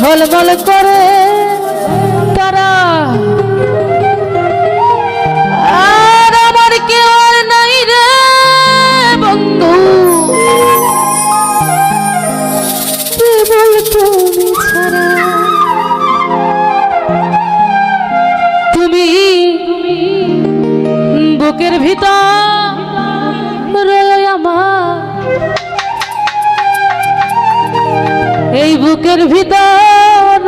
ঢল ঢল করে তারা। আর আমার কেউ নাই রে বন্ধু। তুমি ছাড়া। তুমি বুকের ভিতর রয়ে আমার এই বুকের ভিতর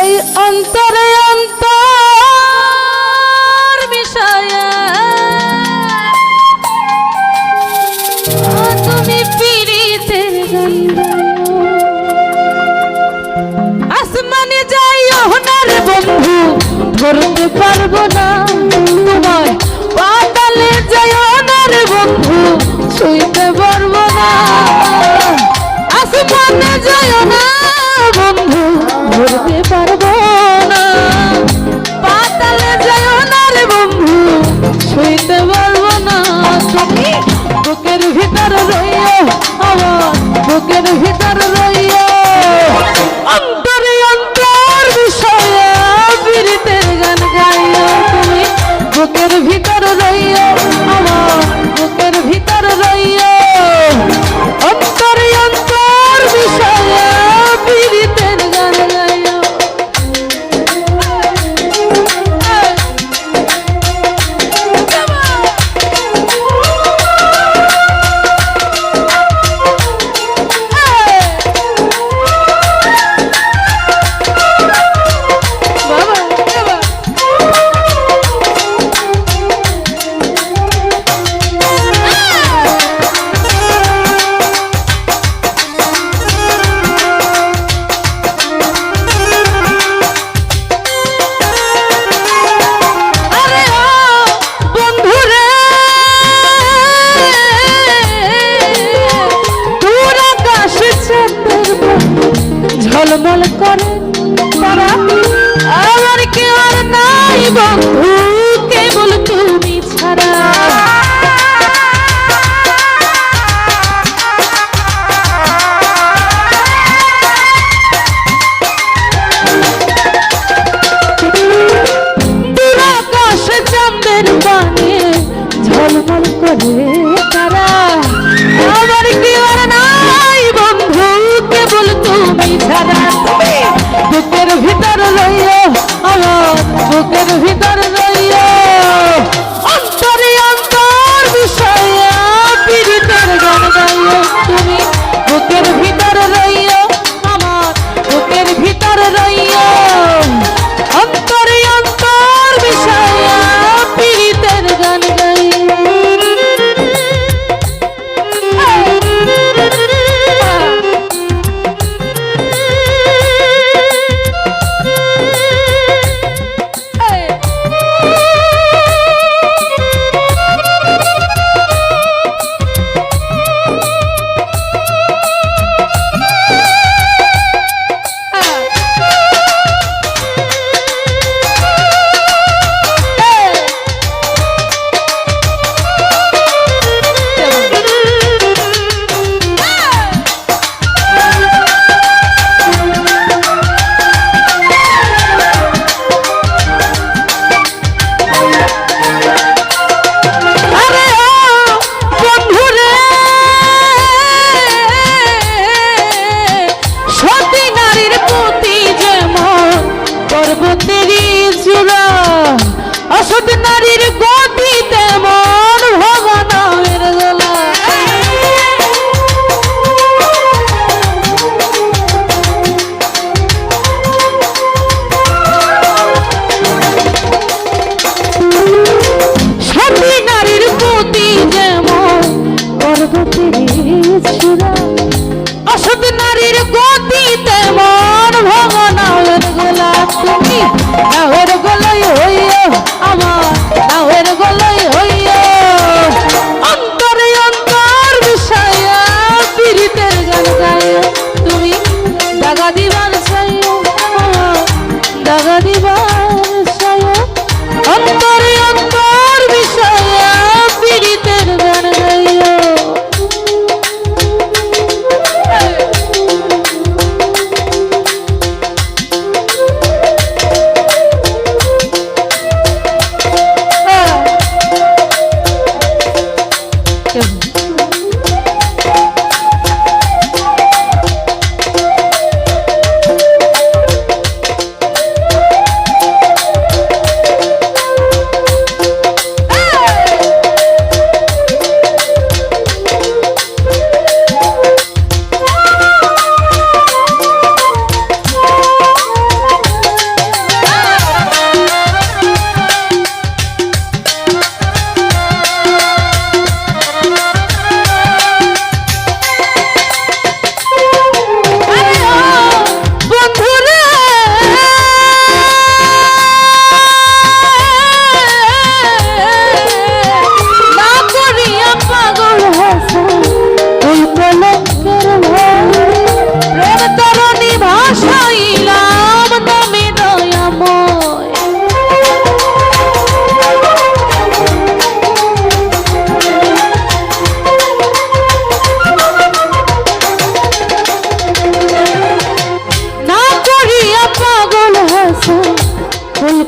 এই অন্তরে অন্তর বিষয় তুমি পিড়িতে আসমানে যাই ওনার বন্ধু, ধরতে পারব না তোমায়। পাতালে যাই ওনার বন্ধু, শুইতে পারব আসমানে যায় ঝলমল করে আমার কি আর নাই বন্ধু।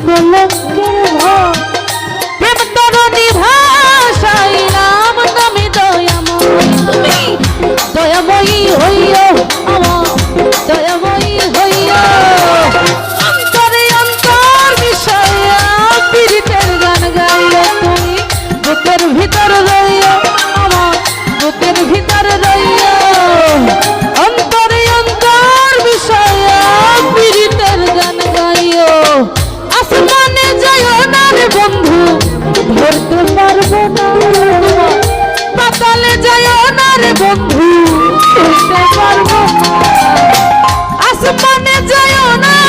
কুল পাতালে যায় না রে বন্ধু। আসমানে যায় না।